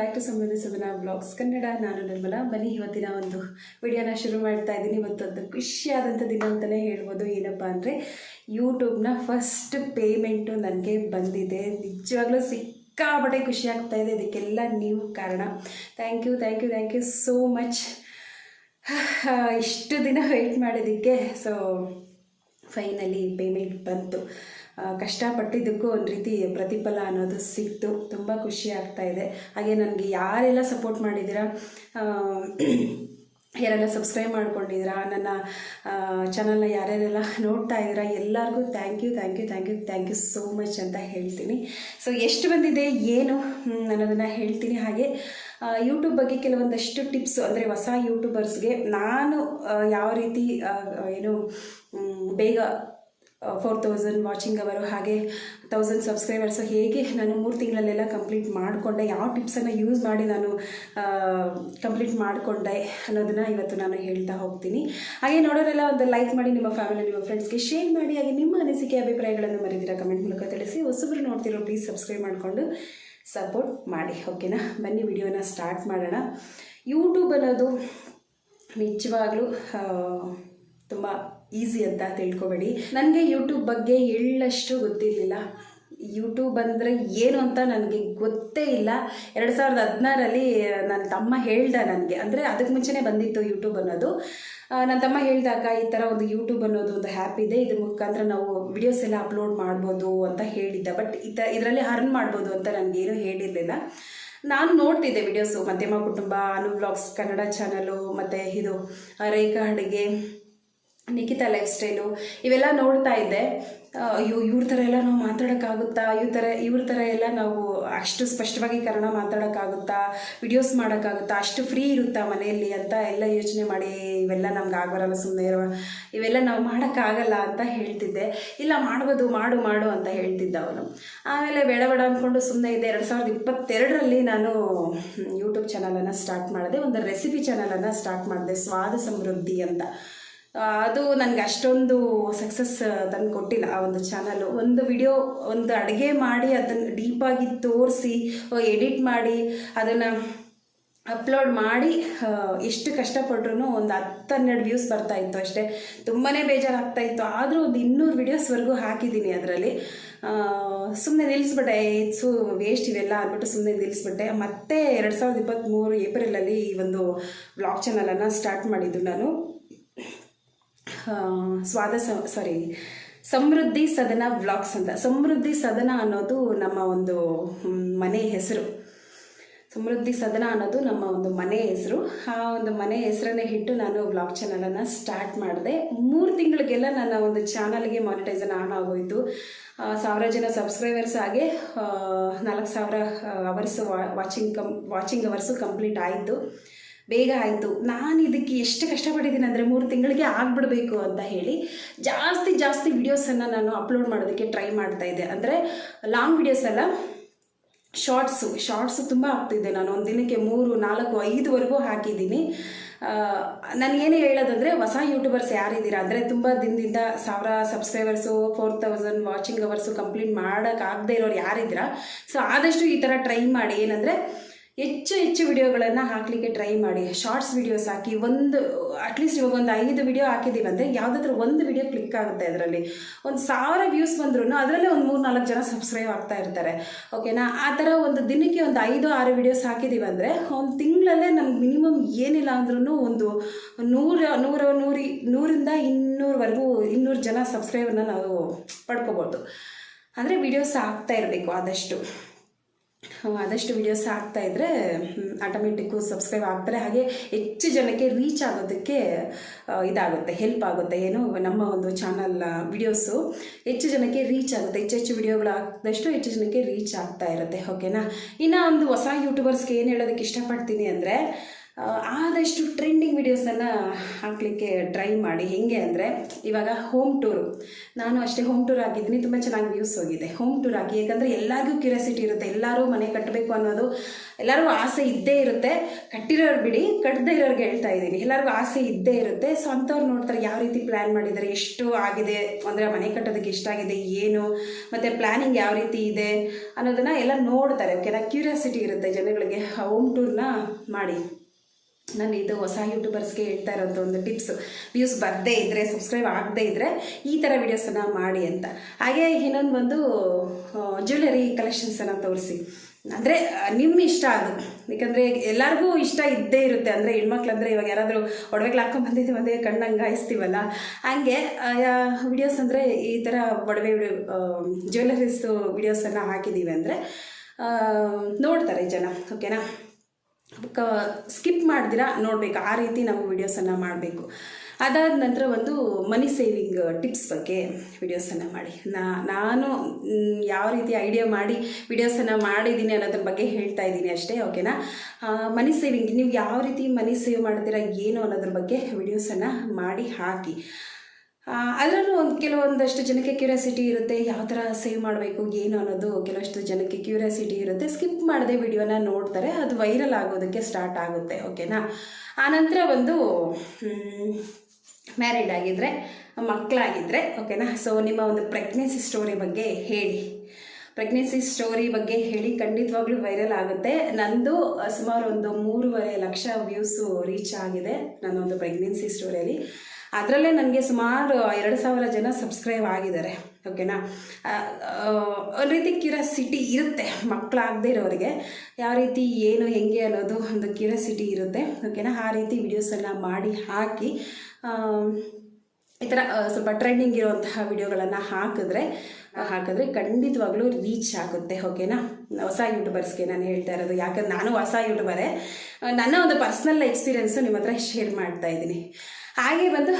Back to ಸಮೃದ್ಧಿ ಸದನ blogs Kannada, ನಾನು ನಿರ್ಮಲ. ಬನ್ನಿ ಇವತ್ತಿನ ಒಂದು ವಿಡಿಯೋನ ಶುರು ಮಾಡ್ತಾ ಇದ್ದೀನಿ. ಇವತ್ತೊಂದು ಖುಷಿಯಾದಂಥ ದಿನ ಅಂತಲೇ ಹೇಳ್ಬೋದು. ಏನಪ್ಪ ಅಂದರೆ ಯೂಟ್ಯೂಬ್ನ ಫಸ್ಟ್ ಪೇಮೆಂಟು ನನಗೆ ಬಂದಿದೆ. ನಿಜವಾಗ್ಲೂ ಸಿಕ್ಕಾಪಟ್ಟೆ ಖುಷಿ ಆಗ್ತಾ ಇದೆ. ಇದಕ್ಕೆಲ್ಲ ನೀವು ಕಾರಣ. Thank you thank you thank you so much ಇಷ್ಟು ದಿನ ವೆಯ್ಟ್ ಮಾಡಿದ್ದಕ್ಕೆ. ಸೊ ಫೈನಲಿ ಪೇಮೆಂಟ್ ಬಂತು. ಕಷ್ಟಪಟ್ಟಿದ್ದಕ್ಕೂ ಒಂದು ರೀತಿ ಪ್ರತಿಫಲ ಅನ್ನೋದು ಸಿಕ್ತು. ತುಂಬ ಖುಷಿ ಆಗ್ತಾ ಇದೆ. ಹಾಗೆ ನನಗೆ ಯಾರೆಲ್ಲ ಸಪೋರ್ಟ್ ಮಾಡಿದ್ದೀರಾ ಯಾರೆಲ್ಲ ಸಬ್ಸ್ಕ್ರೈಬ್ ಮಾಡ್ಕೊಂಡಿದ್ದೀರಾ, ನನ್ನ ಚಾನಲ್ನ ಯಾರ್ಯಾರೆಲ್ಲ ನೋಡ್ತಾ ಇದ್ದೀರಾ, ಎಲ್ಲರಿಗೂ thank you thank you thank you thank you so much ಅಂತ ಹೇಳ್ತೀನಿ. ಸೊ ಎಷ್ಟು ಬಂದಿದೆ, ಏನು ಅನ್ನೋದನ್ನು ಹೇಳ್ತೀನಿ. ಹಾಗೆ ಯೂಟ್ಯೂಬ್ ಬಗ್ಗೆ ಕೆಲವೊಂದಷ್ಟು ಟಿಪ್ಸ್ ಅಂದರೆ ಹೊಸ ಯೂಟ್ಯೂಬರ್ಸ್ಗೆ ನಾನು ಯಾವ ರೀತಿ ಏನು ಬೇಗ ಫೋರ್ ತೌಸಂಡ್ ವಾಚಿಂಗ್ ಅವರು ಹಾಗೆ ತೌಸಂಡ್ ಸಬ್ಸ್ಕ್ರೈಬರ್ಸು ಹೇಗೆ ನಾನು ಮೂರು ತಿಂಗಳಲ್ಲೆಲ್ಲ ಕಂಪ್ಲೀಟ್ ಮಾಡಿಕೊಂಡೆ, ಯಾವ ಟಿಪ್ಸನ್ನು ಯೂಸ್ ಮಾಡಿ ನಾನು ಕಂಪ್ಲೀಟ್ ಮಾಡಿಕೊಂಡೆ ಅನ್ನೋದನ್ನು ಇವತ್ತು ನಾನು ಹೇಳ್ತಾ ಹೋಗ್ತೀನಿ. ಹಾಗೆ ನೋಡೋರೆಲ್ಲ ಒಂದು ಲೈಕ್ ಮಾಡಿ ನಿಮ್ಮ ಫ್ಯಾಮಿಲಿ ನಿಮ್ಮ ಫ್ರೆಂಡ್ಸ್ಗೆ ಶೇರ್ ಮಾಡಿ, ಹಾಗೆ ನಿಮ್ಮ ಅನಿಸಿಕೆ, ಅಭಿಪ್ರಾಯಗಳನ್ನು ಮರಿದಿರ ಕಮೆಂಟ್ ಮೂಲಕ ತಿಳಿಸಿ. ಹೊಸಬ್ರು ನೋಡ್ತಿರೋ ಪ್ಲೀಸ್ ಸಬ್ಸ್ಕ್ರೈಬ್ ಮಾಡಿಕೊಂಡು ಸಪೋರ್ಟ್ ಮಾಡಿ. ಓಕೆನಾ ಬನ್ನಿ ವಿಡಿಯೋನ ಸ್ಟಾರ್ಟ್ ಮಾಡೋಣ. ಯೂಟ್ಯೂಬ್ ಅನ್ನೋದು ನಿಜವಾಗ್ಲೂ ತುಂಬ ಈಸಿ ಅಂತ ತಿಳ್ಕೊಬೇಡಿ. ನನಗೆ ಯೂಟ್ಯೂಬ್ ಬಗ್ಗೆ ಎಳ್ಳಷ್ಟು ಗೊತ್ತಿರಲಿಲ್ಲ. ಯೂಟ್ಯೂಬ್ ಅಂದರೆ ಏನು ಅಂತ ನನಗೆ ಗೊತ್ತೇ ಇಲ್ಲ. ಎರಡು ಸಾವಿರದ ಹದಿನಾರಲ್ಲಿ ನನ್ನ ತಮ್ಮ ಹೇಳ್ದ ನನಗೆ. ಅಂದರೆ ಅದಕ್ಕೆ ಮುಂಚೆನೇ ಬಂದಿತ್ತು ಯೂಟ್ಯೂಬ್ ಅನ್ನೋದು. ನನ್ನ ತಮ್ಮ ಹೇಳಿದಾಗ ಈ ಥರ ಒಂದು ಯೂಟ್ಯೂಬ್ ಅನ್ನೋದು ಒಂದು ಆ್ಯಪ್ ಇದೆ. ಇದ್ರ ಮುಖಾಂತರ ನಾವು ವಿಡಿಯೋಸ್ ಎಲ್ಲ ಅಪ್ಲೋಡ್ ಮಾಡ್ಬೋದು ಅಂತ ಹೇಳಿದ್ದ. ಬಟ್ ಈ ಥರ ಇದರಲ್ಲಿ ಅರ್ನ್ ಮಾಡ್ಬೋದು ಅಂತ ನನಗೇನು ಹೇಳಿರಲಿಲ್ಲ. ನಾನು ನೋಡ್ತಿದ್ದೆ ವಿಡಿಯೋಸು ಮಧ್ಯಮ ಕುಟುಂಬ, ಅನು ಬ್ಲಾಗ್ಸ್ ಕನ್ನಡ ಚಾನಲು ಮತ್ತು ಇದು ರೇಖಾ ಅಡುಗೆ. ನಿಖಿತಾ ಲೈಫ್ ಸ್ಟೈಲು ಇವೆಲ್ಲ ನೋಡ್ತಾ ಇದ್ದೆ. ಅಯ್ಯೋ, ಇವ್ರ ಥರ ಎಲ್ಲ ನಾವು ಮಾತಾಡೋಕ್ಕಾಗುತ್ತಾ? ಇವ್ರ ಥರ ಇವ್ರ ಥರ ಎಲ್ಲ ನಾವು ಅಷ್ಟು ಸ್ಪಷ್ಟವಾಗಿ ಕನ್ನಡ ಮಾತಾಡೋಕ್ಕಾಗುತ್ತಾ? ವಿಡಿಯೋಸ್ ಮಾಡೋಕ್ಕಾಗುತ್ತಾ? ಅಷ್ಟು ಫ್ರೀ ಇರುತ್ತಾ ಮನೆಯಲ್ಲಿ ಅಂತ ಎಲ್ಲ ಯೋಚನೆ ಮಾಡಿ, ಇವೆಲ್ಲ ನಮ್ಗೆ ಆಗಬರಲ್ಲ ಸುಮ್ಮನೆ ಇರೋ ಇವೆಲ್ಲ ನಾವು ಮಾಡೋಕ್ಕಾಗಲ್ಲ ಅಂತ ಹೇಳ್ತಿದ್ದೆ. ಇಲ್ಲ, ಮಾಡ್ಬೋದು, ಮಾಡು ಮಾಡು ಅಂತ ಹೇಳ್ತಿದ್ದ ಅವನು. ಆಮೇಲೆ ಬೇಡ ಬೇಡ ಅಂದ್ಕೊಂಡು ಸುಮ್ಮನೆ ಇದೆ ಎರಡು ಸಾವಿರದ ಇಪ್ಪತ್ತೆರಡರಲ್ಲಿ ನಾನು ಯೂಟ್ಯೂಬ್ ಚಾನಲನ್ನು ಸ್ಟಾರ್ಟ್ ಮಾಡಿದೆ. ಒಂದು ರೆಸಿಪಿ ಚಾನಲನ್ನು ಸ್ಟಾರ್ಟ್ ಮಾಡಿದೆ, ಸ್ವಾದ ಸಮೃದ್ಧಿ ಅಂತ. ಅದು ನನಗೆ ಅಷ್ಟೊಂದು ಸಕ್ಸಸ್ ತಂದು ಕೊಟ್ಟಿಲ್ಲ ಆ ಒಂದು ಚಾನಲ್ಲು ಒಂದು ವಿಡಿಯೋ ಒಂದು ಅಡುಗೆ ಮಾಡಿ ಅದನ್ನು ಡೀಪಾಗಿ ತೋರಿಸಿ ಎಡಿಟ್ ಮಾಡಿ, ಅದನ್ನು ಅಪ್ಲೋಡ್ ಮಾಡಿ ಎಷ್ಟು ಕಷ್ಟಪಟ್ರು ಒಂದು ಹತ್ತು ಹನ್ನೆರಡು ವ್ಯೂಸ್ ಬರ್ತಾ ಇತ್ತು ಅಷ್ಟೇ. ತುಂಬಾ ಬೇಜಾರಾಗ್ತಾ ಇತ್ತು. ಆದರೂ ಒಂದು ಇನ್ನೂರು ವಿಡಿಯೋಸ್ವರೆಗೂ ಹಾಕಿದ್ದೀನಿ ಅದರಲ್ಲಿ. ಸುಮ್ಮನೆ ನಿಲ್ಲಿಸ್ಬಿಟ್ಟೆ ಸು ವೇಸ್ಟ್ ಇವೆಲ್ಲ ಅಂದ್ಬಿಟ್ಟು ಸುಮ್ಮನೆ ನಿಲ್ಲಿಸ್ಬಿಟ್ಟೆ ಮತ್ತೆ ಎರಡು ಸಾವಿರದ ಇಪ್ಪತ್ತ್ಮೂರು ಏಪ್ರಿಲಲ್ಲಿ ಈ ಒಂದು ಬ್ಲಾಗ್ ಚಾನಲನ್ನು ಸ್ಟಾರ್ಟ್ ಮಾಡಿದ್ದು ನಾನು. ಸ್ವಾದ ಸಾರಿ ಸಮೃದ್ಧಿ ಸದನ ವ್ಲಾಗ್ಸ್ ಅಂತ. ಸಮೃದ್ಧಿ ಸದನ ಅನ್ನೋದು ನಮ್ಮ ಒಂದು ಮನೆ ಹೆಸರು. ಸಮೃದ್ಧಿ ಸದನ ಅನ್ನೋದು ನಮ್ಮ ಒಂದು ಮನೆ ಹೆಸರು. ಆ ಒಂದು ಮನೆ ಹೆಸರನ್ನೇ ಇಟ್ಟು ನಾನು ಬ್ಲಾಗ್ ಚಾನಲನ್ನು ಸ್ಟಾರ್ಟ್ ಮಾಡಿದೆ. ಮೂರು ತಿಂಗಳಿಗೆಲ್ಲ ನನ್ನ ಒಂದು ಚಾನಲ್ಗೆ ಮಾನಿಟೈಸನ್ ಆನ್ ಆಗೋಯಿತು. ಸಾವಿರ ಜನ ಸಬ್ಸ್ಕ್ರೈಬರ್ಸ್ ಹಾಗೆ ಆ, ನಾಲ್ಕು ಸಾವಿರ ಅವರ್ಸ್ ವಾಚಿಂಗ್ ಕಂ ವಾಚಿಂಗ್ ಅವರ್ಸು ಕಂಪ್ಲೀಟ್ ಆಯಿತು. ಬೇಗ ಆಯಿತು. ನಾನು ಇದಕ್ಕೆ ಎಷ್ಟು ಕಷ್ಟಪಟ್ಟಿದ್ದೀನಿ ಅಂದರೆ ಮೂರು ತಿಂಗಳಿಗೆ ಆಗಿಬಿಡಬೇಕು ಅಂತ ಹೇಳಿ ಜಾಸ್ತಿ ಜಾಸ್ತಿ ವಿಡಿಯೋಸನ್ನು ನಾನು ಅಪ್ಲೋಡ್ ಮಾಡೋದಕ್ಕೆ ಟ್ರೈ ಮಾಡ್ತಾ ಇದ್ದೆ. ಅಂದರೆ ಲಾಂಗ್ ವಿಡಿಯೋಸ್ ಅಲ್ಲ ಶಾರ್ಟ್ಸು ಶಾರ್ಟ್ಸು ತುಂಬ ಆಗ್ತಿದ್ದೆ ನಾನು ಒಂದು ದಿನಕ್ಕೆ ಮೂರು, ನಾಲ್ಕು, ಐದುವರೆಗೂ ಹಾಕಿದ್ದೀನಿ. ನಾನು ಏನು ಹೇಳೋದಂದರೆ ಹೊಸ ಯೂಟ್ಯೂಬರ್ಸ್ ಯಾರಿದ್ದೀರಾ ಅಂದರೆ ತುಂಬ ದಿನದಿಂದ ಸಾವಿರ subscribers four thousand watching hours complete ಮಾಡೋಕ್ಕಾಗದೇ ಇರೋರು ಯಾರಿದ್ದೀರಾ? ಸೊ ಆದಷ್ಟು ಈ ಥರ ಟ್ರೈ ಮಾಡಿ. ಏನಂದರೆ ಹೆಚ್ಚು ಹೆಚ್ಚು ವಿಡಿಯೋಗಳನ್ನು ಹಾಕಲಿಕ್ಕೆ ಟ್ರೈ ಮಾಡಿ. ಶಾರ್ಟ್ಸ್ ವಿಡಿಯೋಸ್ ಹಾಕಿ ಒಂದು ಅಟ್ಲೀಸ್ಟ್ ಇವಾಗ ಒಂದು ಐದು ವಿಡಿಯೋ ಹಾಕಿದ್ದೀವಿ ಅಂದರೆ ಯಾವುದಾದ್ರೂ ಒಂದು ವಿಡಿಯೋ ಕ್ಲಿಕ್ ಆಗುತ್ತೆ ಅದರಲ್ಲಿ. ಒಂದು ಸಾವಿರ ವ್ಯೂಸ್ ಬಂದ್ರೂ ಅದರಲ್ಲೇ ಒಂದು ಮೂರು ನಾಲ್ಕು ಜನ ಸಬ್ಸ್ಕ್ರೈಬ್ ಆಗ್ತಾ ಇರ್ತಾರೆ. ಓಕೆನಾ ಆ ಥರ ಒಂದು ದಿನಕ್ಕೆ ಒಂದು ಐದು, ಆರು ವಿಡಿಯೋಸ್ ಹಾಕಿದ್ದೀವಿ ಅಂದರೆ ಒಂದು ತಿಂಗಳಲ್ಲೇ ನಮ್ಗೆ ಮಿನಿಮಮ್ ಏನಿಲ್ಲ ಅಂದ್ರೂ ಒಂದು ನೂರು, ನೂರ ನೂರಿ, ನೂರಿಂದ ಇನ್ನೂರವರೆಗೂ, ಇನ್ನೂರು ಜನ ಸಬ್ಸ್ಕ್ರೈಬರ್ನ ನಾವು ಪಡ್ಕೋಬೋದು. ಅಂದರೆ ವಿಡಿಯೋಸ್ ಆಗ್ತಾ ಇರಬೇಕು ಆದಷ್ಟು. ಆದಷ್ಟು ವಿಡಿಯೋಸ್ ಆಗ್ತಾ ಇದ್ದರೆ ಆಟೋಮೆಟಿಕ್ಕು ಸಬ್ಸ್ಕ್ರೈಬ್ ಆಗ್ತಾರೆ. ಹಾಗೆ ಹೆಚ್ಚು ಜನಕ್ಕೆ ರೀಚ್ ಆಗೋದಕ್ಕೆ ಇದಾಗುತ್ತೆ ಹೆಲ್ಪ್ ಆಗುತ್ತೆ. ಏನು ನಮ್ಮ ಒಂದು ಚಾನಲ್ ವಿಡಿಯೋಸು ಹೆಚ್ಚು ಜನಕ್ಕೆ ರೀಚ್ ಆಗುತ್ತೆ. ಹೆಚ್ಚು ಹೆಚ್ಚು ವಿಡಿಯೋಗಳು ಆದಷ್ಟು ಹೆಚ್ಚು ಜನಕ್ಕೆ ರೀಚ್ ಆಗ್ತಾ ಇರುತ್ತೆ. ಓಕೆನಾ ಇನ್ನು ಒಂದು ಹೊಸ ಯೂಟ್ಯೂಬರ್ಸ್ಗೆ ಏನು ಹೇಳೋದಕ್ಕೆ ಇಷ್ಟಪಡ್ತೀನಿ ಅಂದರೆ ಆದಷ್ಟು ಟ್ರೆಂಡಿಂಗ್ ವೀಡಿಯೋಸನ್ನು ಹಾಕಲಿಕ್ಕೆ ಟ್ರೈ ಮಾಡಿ. ಹೇಗೆ ಅಂದರೆ, ಇವಾಗ ಹೋಮ್ ಟೂರು ನಾನು ಅಷ್ಟೇ ಹೋಮ್ ಟೂರ್ ಆಗಿದ್ದೀನಿ, ತುಂಬ ಚೆನ್ನಾಗಿ ವ್ಯೂಸ್ ಹೋಗಿದೆ. ಹೋಮ್ ಟೂರ್ ಆಗಿ, ಯಾಕಂದರೆ ಎಲ್ಲರಿಗೂ ಕ್ಯೂರಿಯಾಸಿಟಿ ಇರುತ್ತೆ. ಎಲ್ಲರೂ ಮನೆ ಕಟ್ಟಬೇಕು ಅನ್ನೋದು ಎಲ್ಲರಿಗೂ ಆಸೆ ಇದ್ದೇ ಇರುತ್ತೆ. ಕಟ್ಟಿರೋರು ಬಿಡಿ ಕಟ್ಟದೇ ಇರೋರಿಗೆ ಹೇಳ್ತಾ ಇದ್ದೀನಿ. ಎಲ್ಲರಿಗೂ ಆಸೆ ಇದ್ದೇ ಇರುತ್ತೆ. ಸೊ ಅಂಥವ್ರು ನೋಡ್ತಾರೆ, ಯಾವ ರೀತಿ ಪ್ಲ್ಯಾನ್ ಮಾಡಿದ್ದಾರೆ, ಎಷ್ಟು ಆಗಿದೆ, ಅಂದರೆ ಮನೆ ಕಟ್ಟೋದಕ್ಕೆ ಎಷ್ಟಾಗಿದೆ ಏನು, ಮತ್ತು ಪ್ಲ್ಯಾನಿಂಗ್ ಯಾವ ರೀತಿ ಇದೆ ಅನ್ನೋದನ್ನು ಎಲ್ಲ ನೋಡ್ತಾರೆ. ಕೆಲ ಕ್ಯೂರಿಯಾಸಿಟಿ ಇರುತ್ತೆ ಜನಗಳಿಗೆ. ಹೋಮ್ ಟೂರ್ನ ಮಾಡಿ. ನಾನು ಇದು ಹೊಸ ಯೂಟ್ಯೂಬರ್ಸ್ಗೆ ಹೇಳ್ತಾ ಇರೋಂಥ ಒಂದು ಟಿಪ್ಸ್ ವ್ಯೂಸ್ ಬರದೇ ಇದ್ದರೆ ಸಬ್ಸ್ಕ್ರೈಬ್ ಆಗದೇ ಇದ್ದರೆ ಈ ಥರ ವೀಡಿಯೋಸನ್ನು ಮಾಡಿ ಅಂತ. ಹಾಗೆ ಇನ್ನೊಂದು ಬಂದು ಜ್ಯುವೆಲರಿ ಕಲೆಕ್ಷನ್ಸನ್ನು ತೋರಿಸಿ. ಅಂದರೆ ನಿಮ್ಮ ಇಷ್ಟ ಅದು. ಯಾಕಂದರೆ ಎಲ್ಲರಿಗೂ ಇಷ್ಟ ಇದ್ದೇ ಇರುತ್ತೆ. ಅಂದರೆ ಹೆಣ್ಮಕ್ಳು ಅಂದರೆ ಇವಾಗ ಯಾರಾದರೂ ಒಡವೆಗಳು ಹಾಕೊಂಡು ಬಂದಿದ್ದೀವಿ ಅಂದರೆ ಕಣ್ಣಂಗೆ ಹಾಯಿಸ್ತೀವಲ್ಲ. ಹಾಗೆ ವಿಡಿಯೋಸ್ ಅಂದರೆ ಈ ಥರ ಒಡವೆ ಜ್ಯುವೆಲರೀಸು ವಿಡಿಯೋಸನ್ನು ಹಾಕಿದ್ದೀವಿ ಅಂದರೆ ನೋಡ್ತಾರೆ ಜನ. ಓಕೆನಾ ಕ ಸ್ಕಿಪ್ ಮಾಡ್ದಿರಾ, ನೋಡಬೇಕು. ಆ ರೀತಿ ನಾವು ವಿಡಿಯೋಸನ್ನು ಮಾಡಬೇಕು. ಅದಾದ ನಂತರ ಒಂದು ಮನಿ ಸೇವಿಂಗ್ ಟಿಪ್ಸ್ ಬಗ್ಗೆ ವಿಡಿಯೋಸನ್ನು ಮಾಡಿ. ನಾನು ಯಾವ ರೀತಿ ಐಡಿಯಾ ಮಾಡಿ ವಿಡಿಯೋಸನ್ನು ಮಾಡಿದ್ದೀನಿ ಅನ್ನೋದ್ರ ಬಗ್ಗೆ ಹೇಳ್ತಾ ಇದ್ದೀನಿ ಅಷ್ಟೇ ಓಕೆನಾ ಮನಿ ಸೇವಿಂಗ್ ನೀವು ಯಾವ ರೀತಿ ಮನಿ ಸೇವ್ ಮಾಡ್ತೀರಾ, ಏನು ಅನ್ನೋದ್ರ ಬಗ್ಗೆ ವಿಡಿಯೋಸನ್ನು ಮಾಡಿ ಹಾಕಿ. ಅದರಲ್ಲೂ ಒಂದು ಕೆಲವೊಂದಷ್ಟು ಜನಕ್ಕೆ ಕ್ಯೂರಿಯಾಸಿಟಿ ಇರುತ್ತೆ, ಯಾವ ಥರ ಸೇವ್ ಮಾಡಬೇಕು, ಏನು ಅನ್ನೋದು ಕೆಲವಷ್ಟು ಜನಕ್ಕೆ ಕ್ಯೂರಿಯಾಸಿಟಿ ಇರುತ್ತೆ. ಸ್ಕಿಪ್ ಮಾಡದೆ ವಿಡಿಯೋನ ನೋಡ್ತಾರೆ, ಅದು ವೈರಲ್ ಆಗೋದಕ್ಕೆ ಸ್ಟಾರ್ಟ್ ಆಗುತ್ತೆ ಓಕೆನಾ ಆನಂತರ ಒಂದು ಮ್ಯಾರಿಡ್ ಆಗಿದ್ದರೆ ಮಕ್ಕಳಾಗಿದ್ದರೆ ಓಕೆನಾ ಸೊ ನಿಮ್ಮ ಒಂದು ಪ್ರೆಗ್ನೆನ್ಸಿ ಸ್ಟೋರಿ ಬಗ್ಗೆ ಹೇಳಿ. ಪ್ರೆಗ್ನೆನ್ಸಿ ಸ್ಟೋರಿ ಬಗ್ಗೆ ಹೇಳಿ, ಖಂಡಿತವಾಗ್ಲೂ ವೈರಲ್ ಆಗುತ್ತೆ. ನಂದು ಸುಮಾರು ಒಂದು ಮೂರುವರೆ ಲಕ್ಷ ವ್ಯೂಸು ರೀಚ್ ಆಗಿದೆ, ನನ್ನ ಒಂದು ಪ್ರೆಗ್ನೆನ್ಸಿ ಸ್ಟೋರಿಯಲ್ಲಿ ಅದರಲ್ಲೇ ನನಗೆ ಸುಮಾರು ಎರಡು ಸಾವಿರ ಜನ ಸಬ್ಸ್ಕ್ರೈಬ್ ಆಗಿದ್ದಾರೆ ಓಕೆನಾ ಒಂದು ರೀತಿ ಕ್ಯೂರಿಯಾಸಿಟಿ ಇರುತ್ತೆ ಮಕ್ಕಳಾಗದೇ ಇರೋರಿಗೆ. ಯಾವ ರೀತಿ, ಏನು, ಹೆಂಗೆ ಅನ್ನೋದು ಒಂದು ಕ್ಯೂರಿಯಾಸಿಟಿ ಇರುತ್ತೆ ಓಕೆನಾ ಆ ರೀತಿ ವಿಡಿಯೋಸನ್ನು ಮಾಡಿ ಹಾಕಿ ಈ ಥರ ಸ್ವಲ್ಪ ಟ್ರೆಂಡಿಂಗ್ ಇರುವಂತಹ ವಿಡಿಯೋಗಳನ್ನು ಹಾಕಿದ್ರೆ ಹಾಕಿದ್ರೆ ಖಂಡಿತವಾಗ್ಲೂ ರೀಚ್ ಆಗುತ್ತೆ ಓಕೆನಾ ಹೊಸ ಯೂಟ್ಯೂಬರ್ಸ್ಗೆ ನಾನು ಹೇಳ್ತಾ ಇರೋದು, ಯಾಕಂದ್ರೆ ನಾನು ಹೊಸ ಯೂಟ್ಯೂಬರೇ ನನ್ನ ಒಂದು ಪರ್ಸ್ನಲ್ ಎಕ್ಸ್ಪೀರಿಯೆನ್ಸು ನಿಮ್ಮ ಹತ್ರ ಶೇರ್ ಮಾಡ್ತಾ ಇದ್ದೀನಿ. ಹಾಗೆ ಬಂದು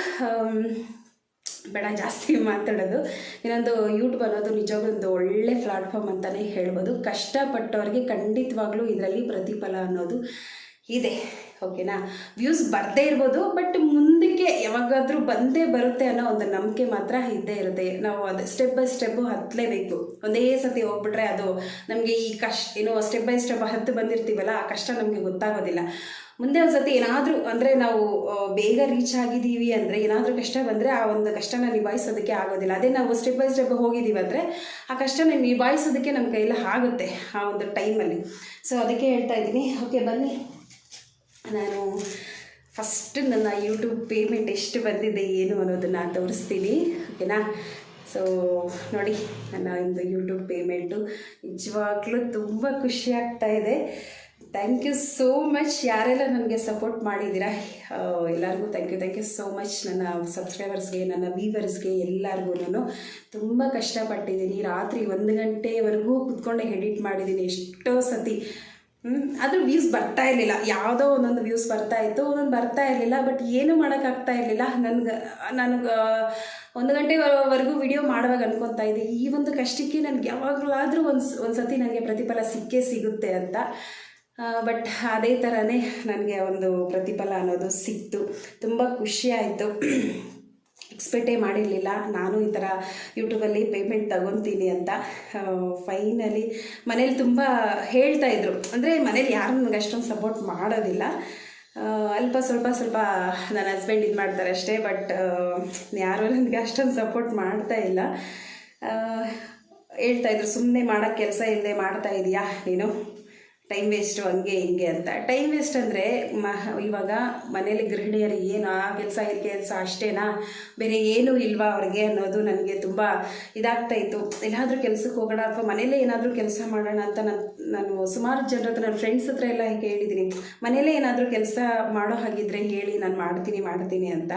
ಬೇಡ, ಜಾಸ್ತಿ ಮಾತಾಡೋದು. ಇನ್ನೊಂದು ಯೂಟ್ಯೂಬ್ ಅನ್ನೋದು ನಿಜವಾಗ್ಲೂ ಒಂದು ಒಳ್ಳೆ ಪ್ಲಾಟ್ಫಾರ್ಮ್ ಅಂತಲೇ ಹೇಳ್ಬೋದು. ಕಷ್ಟಪಟ್ಟವ್ರಿಗೆ ಖಂಡಿತವಾಗ್ಲೂ ಇದರಲ್ಲಿ ಪ್ರತಿಫಲ ಅನ್ನೋದು ಇದೆ ಓಕೆನಾ ವ್ಯೂಸ್ ಬರದೇ ಇರ್ಬೋದು ಬಟ್ ಮುಂದಕ್ಕೆ ಯಾವಾಗಾದರೂ ಬಂದೇ ಬರುತ್ತೆ ಅನ್ನೋ ಒಂದು ನಂಬಿಕೆ ಮಾತ್ರ ಇದ್ದೇ ಇರುತ್ತೆ. ನಾವು ಅದು ಸ್ಟೆಪ್ ಬೈ ಸ್ಟೆಪ್ಪು ಹತ್ತಲೇಬೇಕು ಒಂದೇ ಸತಿ ಹೋಗ್ಬಿಟ್ರೆ ಅದು ನಮಗೆ ಈ ಕಷ್ಟ ಏನು ಸ್ಟೆಪ್ ಬೈ ಸ್ಟೆಪ್ ಹತ್ತು ಬಂದಿರ್ತೀವಲ್ಲ, ಆ ಕಷ್ಟ ನಮಗೆ ಗೊತ್ತಾಗೋದಿಲ್ಲ. ಮುಂದೆ ಒಂದು ಸತಿ ಏನಾದರೂ ಅಂದರೆ ನಾವು ಬೇಗ ರೀಚ್ ಆಗಿದ್ದೀವಿ ಅಂದರೆ, ಏನಾದರೂ ಕಷ್ಟ ಬಂದರೆ ಆ ಒಂದು ಕಷ್ಟನ ನಿಭಾಯಿಸೋದಕ್ಕೆ ಆಗೋದಿಲ್ಲ. ಅದೇ ನಾವು ಸ್ಟೆಪ್ ಬೈ ಸ್ಟೆಪ್ ಹೋಗಿದ್ದೀವಿ ಅಂದರೆ, ಆ ಕಷ್ಟನ ನಿಭಾಯಿಸೋದಕ್ಕೆ ನಮ್ಮ ಕೈಯಲ್ಲಿ ಆಗುತ್ತೆ ಆ ಒಂದು ಟೈಮಲ್ಲಿ ಸೊ ಅದಕ್ಕೆ ಹೇಳ್ತಾ ಇದ್ದೀನಿ. ಓಕೆ ಬನ್ನಿ. ನಾನು ಫಸ್ಟ್ ನನ್ನ ಯೂಟ್ಯೂಬ್ ಪೇಮೆಂಟ್ ಎಷ್ಟು ಬಂದಿದೆ ಏನು ಅನ್ನೋದನ್ನು ತೋರಿಸ್ತೀನಿ ಓಕೆನಾ ಸೊ ನೋಡಿ, ನನ್ನ ಒಂದು ಯೂಟ್ಯೂಬ್ ಪೇಮೆಂಟು ನಿಜವಾಗ್ಲೂ ತುಂಬ ಖುಷಿ ಆಗ್ತಾ ಇದೆ. ಥ್ಯಾಂಕ್ ಯು ಸೋ ಮಚ್ ಯಾರೆಲ್ಲ ನನಗೆ ಸಪೋರ್ಟ್ ಮಾಡಿದ್ದೀರಾ ಎಲ್ಲರಿಗೂ thank you thank you so much ನನ್ನ ಸಬ್ಸ್ಕ್ರೈಬರ್ಸ್ಗೆ ನನ್ನ ವೀವರ್ಸ್ಗೆ ಎಲ್ಲರಿಗೂ ನಾನು ತುಂಬ ಕಷ್ಟಪಟ್ಟಿದ್ದೀನಿ. ರಾತ್ರಿ ಒಂದು ಗಂಟೆವರೆಗೂ ಕುತ್ಕೊಂಡೆ ಎಡಿಟ್ ಮಾಡಿದ್ದೀನಿ ಎಷ್ಟೋ ಸತಿ. ಆದ್ರೂ ವ್ಯೂಸ್ ಬರ್ತಾ ಇರಲಿಲ್ಲ. ಯಾವುದೋ ಒಂದೊಂದು ವ್ಯೂಸ್ ಬರ್ತಾ ಇತ್ತು, ಒಂದೊಂದು ಬರ್ತಾ ಇರಲಿಲ್ಲ ಬಟ್ ಏನು ಮಾಡೋಕ್ಕಾಗ್ತಾ ಇರಲಿಲ್ಲ. ನನಗೆ ನನಗೆ, ಒಂದು ಗಂಟೆವರೆಗೂ ವಿಡಿಯೋ ಮಾಡುವಾಗ ಅನ್ಕೊತಾ ಇದ್ದೆ, ಈ ಒಂದು ಕಷ್ಟಕ್ಕೆ ನನಗೆ ಯಾವಾಗಲಾದರೂ ಒಂದು ಒಂದು ಸತಿ ನನಗೆ ಪ್ರತಿಫಲ ಸಿಕ್ಕೇ ಸಿಗುತ್ತೆ ಅಂತ. ಬಟ್ ಅದೇ ಥರನೇ ನನಗೆ ಒಂದು ಪ್ರತಿಫಲ ಅನ್ನೋದು ಸಿಕ್ತು. ತುಂಬ ಖುಷಿ ಆಯಿತು. ಎಕ್ಸ್ಪೆಕ್ಟೇ ಮಾಡಿರಲಿಲ್ಲ. ನಾನು ಈ ಥರ ಯೂಟ್ಯೂಬಲ್ಲಿ ಪೇಮೆಂಟ್ ತಗೊತೀನಿ ಅಂತ ಫೈನಲಿ ಮನೇಲಿ ತುಂಬ ಹೇಳ್ತಾ ಇದ್ರು. ಅಂದರೆ ಮನೇಲಿ ಯಾರು ನನಗೆ ಅಷ್ಟೊಂದು ಸಪೋರ್ಟ್ ಮಾಡೋದಿಲ್ಲ. ಅಲ್ಪ ಸ್ವಲ್ಪ ಸ್ವಲ್ಪ ನನ್ನ ಹಸ್ಬೆಂಡ್ ಇದು ಮಾಡ್ತಾರೆ ಅಷ್ಟೇ ಬಟ್ ಯಾರು ನನಗೆ ಅಷ್ಟೊಂದು ಸಪೋರ್ಟ್ ಮಾಡ್ತಾ ಇಲ್ಲ. ಹೇಳ್ತಾಯಿದ್ರು ಸುಮ್ಮನೆ ಮಾಡೋಕ್ಕೆ ಕೆಲಸ ಇಲ್ಲದೆ ಮಾಡ್ತಾ ಇದೀಯಾ ನೀನು? ಟೈಮ್ ವೇಸ್ಟು ಹಂಗೆ ಹಿಂಗೆ ಅಂತ. ಟೈಮ್ ವೇಸ್ಟ್ ಅಂದರೆ ಮ ಇವಾಗ ಮನೇಲಿ ಗೃಹಿಣಿಯರಿಗೆ ಏನು ಆ ಕೆಲಸ ಈ ಕೆಲಸ ಅಷ್ಟೇನಾ? ಬೇರೆ ಏನೂ ಇಲ್ವಾ ಅವ್ರಿಗೆ ಅನ್ನೋದು ನನಗೆ ತುಂಬ ಇದಾಗ್ತಾ ಇತ್ತು. ಎಲ್ಲಾದರೂ ಕೆಲಸಕ್ಕೆ ಹೋಗೋಣ ಅಥವಾ ಮನೇಲೇ ಏನಾದರೂ ಕೆಲಸ ಮಾಡೋಣ ಅಂತ ನಾನು ನಾನು ಸುಮಾರು ಜನರ ಹತ್ರ ನನ್ನ ಫ್ರೆಂಡ್ಸ್ ಹತ್ರ ಎಲ್ಲ ಕೇಳಿದ್ದೀನಿ. ಮನೇಲೇ ಏನಾದರೂ ಕೆಲಸ ಮಾಡೋ ಹಾಗಿದ್ರೆ ಹೇಳಿ ನಾನು ಮಾಡ್ತೀನಿ ಮಾಡ್ತೀನಿ ಅಂತ.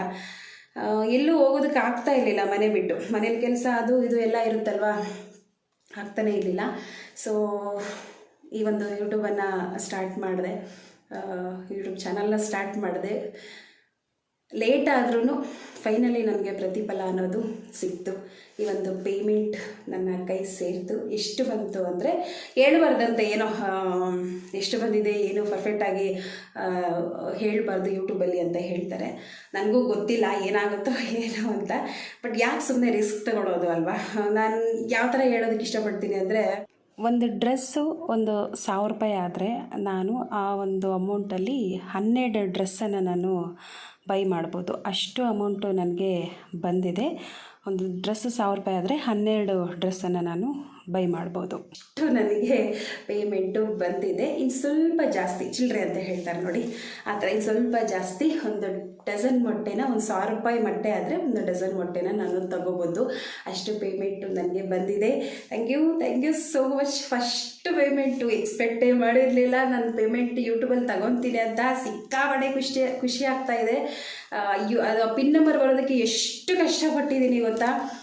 ಎಲ್ಲೂ ಹೋಗೋದಕ್ಕೆ ಆಗ್ತಾ ಇರಲಿಲ್ಲ ಮನೆ ಬಿಟ್ಟು. ಮನೇಲಿ ಕೆಲಸ ಅದು ಇದು ಎಲ್ಲ ಇರುತ್ತಲ್ವಾ? ಆಗ್ತಾನೇ ಇರಲಿಲ್ಲ. ಸೊ ಈ ಒಂದು ಯೂಟ್ಯೂಬನ್ನು ಸ್ಟಾರ್ಟ್ ಮಾಡಿದೆ. ಯೂಟ್ಯೂಬ್ ಚಾನಲ್ನ ಸ್ಟಾರ್ಟ್ ಮಾಡಿದೆ. ಲೇಟ್ ಆದ್ರೂ ಫೈನಲಿ ನನಗೆ ಪ್ರತಿಫಲ ಅನ್ನೋದು ಸಿಕ್ತು. ಈ ಒಂದು ಪೇಮೆಂಟ್ ನನ್ನ ಕೈ ಸೇರಿತು. ಎಷ್ಟು ಬಂತು ಅಂದರೆ ಹೇಳಬಾರ್ದಂತೆ ಏನೋ ಎಷ್ಟು ಬಂದಿದೆ, ಏನು ಪರ್ಫೆಕ್ಟಾಗಿ ಹೇಳಬಾರ್ದು ಯೂಟ್ಯೂಬಲ್ಲಿ ಅಂತ ಹೇಳ್ತಾರೆ. ನನಗೂ ಗೊತ್ತಿಲ್ಲ ಏನಾಗುತ್ತೋ ಏನೋ ಅಂತ. ಬಟ್ ಯಾಕೆ ಸುಮ್ಮನೆ ರಿಸ್ಕ್ ತಗೊಳ್ಳೋದು ಅಲ್ವಾ? ನಾನು ಯಾವ ಥರ ಹೇಳೋದಕ್ಕೆ ಇಷ್ಟಪಡ್ತೀನಿ ಅಂದರೆ ಒಂದು ಡ್ರೆಸ್ಸು ಒಂದು ಸಾವಿರ ರೂಪಾಯಿ ಆದರೆ ನಾನು ಆ ಒಂದು ಅಮೌಂಟಲ್ಲಿ ಹನ್ನೆರಡು ಡ್ರೆಸ್ಸನ್ನು ನಾನು ಬೈ ಮಾಡ್ಬೋದು. ಅಷ್ಟು ಅಮೌಂಟು ನನಗೆ ಬಂದಿದೆ. ಒಂದು ಡ್ರೆಸ್ಸು ಸಾವಿರ ರೂಪಾಯಿ ಆದರೆ ಹನ್ನೆರಡು ಡ್ರೆಸ್ಸನ್ನು ನಾನು ಬೈ ಮಾಡ್ಬೋದು. ಅಷ್ಟು ನನಗೆ ಪೇಮೆಂಟು ಬಂದಿದೆ. ಇನ್ನು ಸ್ವಲ್ಪ ಜಾಸ್ತಿ ಚಿಲ್ಲರೆ ಅಂತ ಹೇಳ್ತಾರೆ ನೋಡಿ. ಆ ಥರ ಇನ್ನು ಸ್ವಲ್ಪ ಜಾಸ್ತಿ ಒಂದು ಡಜನ್ ಮೊಟ್ಟೆನ ಒಂದು ಸಾವಿರ ರೂಪಾಯಿ ಮೊಟ್ಟೆ ಆದರೆ ಒಂದು ಡಜನ್ ಮೊಟ್ಟೆನ ನಾನು ತಗೋಬೋದು. ಅಷ್ಟು ಪೇಮೆಂಟು ನನಗೆ ಬಂದಿದೆ. Thank you thank you so much first payment ಎಕ್ಸ್ಪೆಕ್ಟೇ ಮಾಡಿರಲಿಲ್ಲ. ನಾನು ಪೇಮೆಂಟ್ ಯೂಟ್ಯೂಬಲ್ಲಿ ತಗೊತೀನಿ ಅಂತ ಸಿಕ್ಕಾಪಟ್ಟೆ ಖುಷಿ ಖುಷಿ ಆಗ್ತಾ ಇದೆ. ಆ, ಯು ಅದು ಪಿನ್ ನಂಬರ್ ಬರೋದಕ್ಕೆ ಎಷ್ಟು ಕಷ್ಟಪಟ್ಟಿದ್ದೀನಿ ಗೊತ್ತಾ?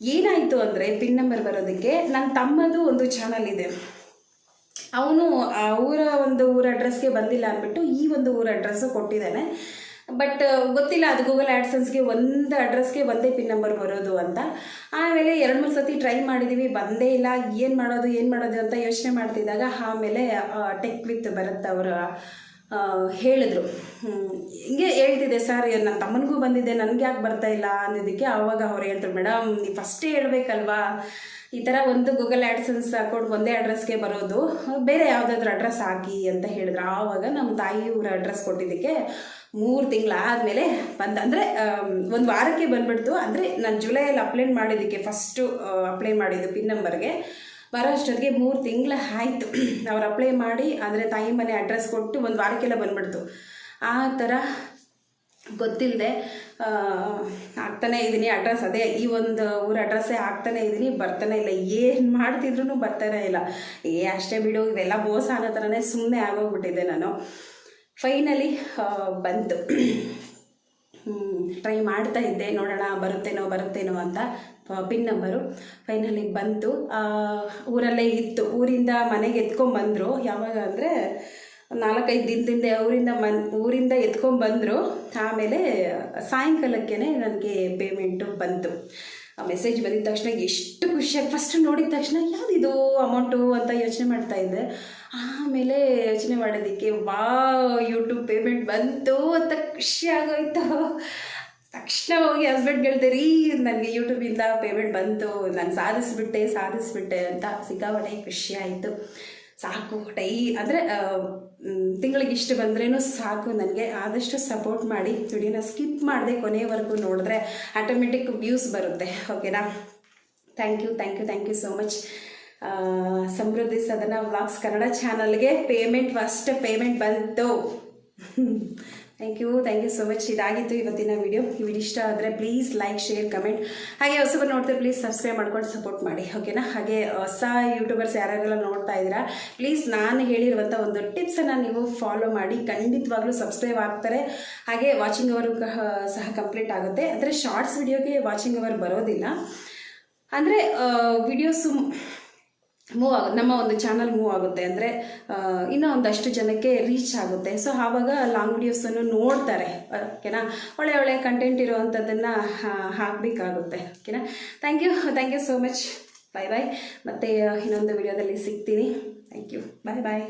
ಏನಾಯಿತು ಅಂದರೆ ಪಿನ್ ನಂಬರ್ ಬರೋದಕ್ಕೆ ನನ್ನ ತಮ್ಮದು ಒಂದು ಚಾನಲ್ ಇದೆ. ಅವನು ಊರ ಒಂದು ಊರ ಅಡ್ರೆಸ್ಗೆ ಬಂದಿಲ್ಲ ಅಂದ್ಬಿಟ್ಟು ಈ ಒಂದು ಊರ ಅಡ್ರೆಸ್ಸು ಕೊಟ್ಟಿದ್ದಾನೆ. ಬಟ್ ಗೊತ್ತಿಲ್ಲ ಅದು ಗೂಗಲ್ ಆ್ಯಡ್ಸನ್ಸ್ಗೆ ಒಂದು ಅಡ್ರೆಸ್ಗೆ ಒಂದೇ ಪಿನ್ ನಂಬರ್ ಬರೋದು ಅಂತ. ಆಮೇಲೆ ಎರಡು ಮೂರು ಸತಿ ಟ್ರೈ ಮಾಡಿದ್ದೀವಿ ಬಂದೇ ಇಲ್ಲ ಏನು ಮಾಡೋದು ಏನು ಮಾಡೋದು ಅಂತ ಯೋಚನೆ ಮಾಡ್ತಿದ್ದಾಗ ಆಮೇಲೆ ಟೆಕ್ ವಿತ್ ಬರುತ್ತೆ ಅವರ ಆ, ಹೇಳಿದ್ರು. ಹಿಂಗೆ ಹೇಳ್ತಿದ್ದೆ, ಸರ್ ನನ್ನ ತಮ್ಮನಿಗೂ ಬಂದಿದೆ ನನಗೆ ಯಾಕೆ ಬರ್ತಾ ಇಲ್ಲ? ಅನ್ನೋದಕ್ಕೆ ಆವಾಗ ಅವ್ರು ಹೇಳ್ತಾರೆ ಮೇಡಮ್ ನೀವು ಫಸ್ಟೇ ಹೇಳ್ಬೇಕಲ್ವಾ? ಈ ಥರ ಒಂದು ಗೂಗಲ್ ಆ್ಯಡ್ಸನ್ಸ್ ಹಾಕೊಂಡು ಒಂದೇ ಅಡ್ರೆಸ್ಗೆ ಬರೋದು, ಬೇರೆ ಯಾವುದಾದ್ರು ಅಡ್ರೆಸ್ ಹಾಕಿ ಅಂತ ಹೇಳಿದ್ರು. ಆವಾಗ ನಮ್ಮ ತಾಯಿ ಊರ ಅಡ್ರೆಸ್ ಕೊಟ್ಟಿದ್ದಕ್ಕೆ ಮೂರು ತಿಂಗಳಾದಮೇಲೆ ಬಂದ, ಅಂದರೆ ಒಂದು ವಾರಕ್ಕೆ ಬಂದ್ಬಿಡ್ತು. ಅಂದರೆ, ನಾನು ಜುಲೈಯಲ್ಲಿ ಅಪ್ಲೈ ಮಾಡಿದ್ದಕ್ಕೆ ಫಸ್ಟು ಅಪ್ಲೈ ಮಾಡಿದ್ದು ಪಿನ್ ನಂಬರ್ಗೆ ಬರೋ ಅಷ್ಟೊತ್ತಿಗೆ ಮೂರು ತಿಂಗಳು ಆಯಿತು. ಅವ್ರು ಅಪ್ಲೈ ಮಾಡಿ ಅಂದರೆ ತಾಯಿ ಮನೆ ಅಡ್ರೆಸ್ ಕೊಟ್ಟು ಒಂದು ವಾರಕ್ಕೆಲ್ಲ ಬಂದ್ಬಿಡ್ತು. ಆ ಥರ ಗೊತ್ತಿಲ್ಲದೆ ಆಗ್ತಾನೆ ಇದ್ದೀನಿ ಅಡ್ರೆಸ್ ಅದೇ, ಈ ಒಂದು ಊರ ಅಡ್ರೆಸ್ಸೇ ಆಗ್ತಾನೆ ಇದ್ದೀನಿ ಬರ್ತಾನೆ ಇಲ್ಲ. ಏನು ಮಾಡ್ತಿದ್ರು ಬರ್ತಾನೆ ಇಲ್ಲ. ಏ, ಅಷ್ಟೇ ಬಿಡು, ಇವೆಲ್ಲ ಮೋಸ ಅನ್ನೋ ಥರನೇ ಸುಮ್ಮನೆ ಆಗೋಗ್ಬಿಟ್ಟಿದ್ದೆ ನಾನು. ಫೈನಲಿ ಬಂತು. ಟ್ರೈ ಮಾಡ್ತಾ ಇದ್ದೆ, ನೋಡೋಣ ಬರುತ್ತೇನೋ ಬರುತ್ತೇನೋ ಅಂತ. ಪಿನ್ ನಂಬರು ಫೈನಲಿ ಬಂತು. ಊರಲ್ಲೇ ಇತ್ತು. ಊರಿಂದ ಮನೆಗೆ ಎತ್ಕೊಂಬಂದರು. ಯಾವಾಗ ಅಂದರೆ ನಾಲ್ಕೈದು ದಿನದಿಂದ ಊರಿಂದ ಮನ್, ಊರಿಂದ ಎತ್ಕೊಂಬಂದರು. ಆಮೇಲೆ ಸಾಯಂಕಾಲಕ್ಕೆ ನನಗೆ ಪೇಮೆಂಟು ಬಂತು. ಆ ಮೆಸೇಜ್ ಬಂದಿದ್ದ ತಕ್ಷಣ ಎಷ್ಟು ಖುಷಿಯಾಗಿ ಫಸ್ಟ್ ನೋಡಿದ ತಕ್ಷಣ ಯಾವುದಿದು ಅಮೌಂಟು ಅಂತ ಯೋಚನೆ ಮಾಡ್ತಾ ಇದ್ದೆ. ಆಮೇಲೆ ಯೋಚನೆ ಮಾಡೋದಕ್ಕೆ ವಾ ಯೂಟ್ಯೂಬ್ ಪೇಮೆಂಟ್ ಬಂತು ಅಂತ ಖುಷಿ ಆಗೋಯ್ತು. ತಕ್ಷಣ ಹೋಗಿ ಹಸ್ಬೆಂಡ್ ಹೇಳ್ದೆ ರೀ ನನಗೆ ಯೂಟ್ಯೂಬಿಂದ ಪೇಮೆಂಟ್ ಬಂತು, ನಾನು ಸಾಧಿಸ್ಬಿಟ್ಟೆ ಸಾಧಿಸ್ಬಿಟ್ಟೆ ಅಂತ ಸಿಕ್ಕಾಪಟ್ಟೆ ಖುಷಿ ಆಯಿತು. ಸಾಕು, ಟೈ, ಅಂದರೆ ತಿಂಗಳಿಗೆ ಇಷ್ಟು ಬಂದ್ರೇನು ಸಾಕು, ನನಗೆ ಆದಷ್ಟು ಸಪೋರ್ಟ್ ಮಾಡಿ. ವಿಡಿಯೋನ ಸ್ಕಿಪ್ ಮಾಡಿದೆ ಕೊನೆಯವರೆಗೂ ನೋಡಿದ್ರೆ ಆಟೋಮೆಟಿಕ್ ವ್ಯೂಸ್ ಬರುತ್ತೆ ಓಕೆನಾ thank you thank you thank you so much Samruddhi Sadana vlogs Kannada ಚಾನಲ್ಗೆ ಪೇಮೆಂಟ್ ಫಸ್ಟ್ ಪೇಮೆಂಟ್ ಬಂತು. Thank you thank you so much ಇದಾಗಿತ್ತು ಇವತ್ತಿನ ವಿಡಿಯೋ ಈ ವಿಡಿಯೋ ಇಷ್ಟ ಆದರೆ ಪ್ಲೀಸ್ ಲೈಕ್ ಶೇರ್ ಕಮೆಂಟ್ ಹಾಗೆ ಹೊಸಬರು ನೋಡ್ತಾರೆ ಪ್ಲೀಸ್ ಸಬ್ಸ್ಕ್ರೈಬ್ ಮಾಡ್ಕೊಂಡು ಸಪೋರ್ಟ್ ಮಾಡಿ. ಓಕೆನಾ ಹಾಗೆ ಹೊಸ ಯೂಟ್ಯೂಬರ್ಸ್ ಯಾರ್ಯಾರೆಲ್ಲ ನೋಡ್ತಾ ಇದ್ದೀರಾ ಪ್ಲೀಸ್ ನಾನು ಹೇಳಿರುವಂಥ ಒಂದು ಟಿಪ್ಸನ್ನು ನೀವು ಫಾಲೋ ಮಾಡಿ. ಖಂಡಿತವಾಗ್ಲೂ ಸಬ್ಸ್ಕ್ರೈಬ್ ಆಗ್ತಾರೆ. ಹಾಗೆ ವಾಚಿಂಗ್ ಅವರು ಸಹ ಕಂಪ್ಲೀಟ್ ಆಗುತ್ತೆ. ಅಂದರೆ ಶಾರ್ಟ್ಸ್ ವಿಡಿಯೋಗೆ ವಾಚಿಂಗ್ ಅವರ್ ಬರೋದಿಲ್ಲ. ಅಂದರೆ ವಿಡಿಯೋಸು ಮೂವ್ ಆಗ ನಮ್ಮ ಒಂದು ಚಾನಲ್ ಮೂವ್ ಆಗುತ್ತೆ ಅಂದರೆ ಇನ್ನೂ ಒಂದಷ್ಟು ಜನಕ್ಕೆ ರೀಚ್ ಆಗುತ್ತೆ. ಸೊ ಆವಾಗ ಲಾಂಗ್ ವಿಡಿಯೋಸನ್ನು ನೋಡ್ತಾರೆ, ಓಕೆನಾ? ಒಳ್ಳೆ ಒಳ್ಳೆ ಕಂಟೆಂಟ್ ಇರೋವಂಥದ್ದನ್ನು ಹಾಕಬೇಕಾಗುತ್ತೆ, ಓಕೆನಾ? Thank you thank you so much bye bye ಮತ್ತು ಇನ್ನೊಂದು ವಿಡಿಯೋದಲ್ಲಿ ಸಿಗ್ತೀನಿ. Thank you bye bye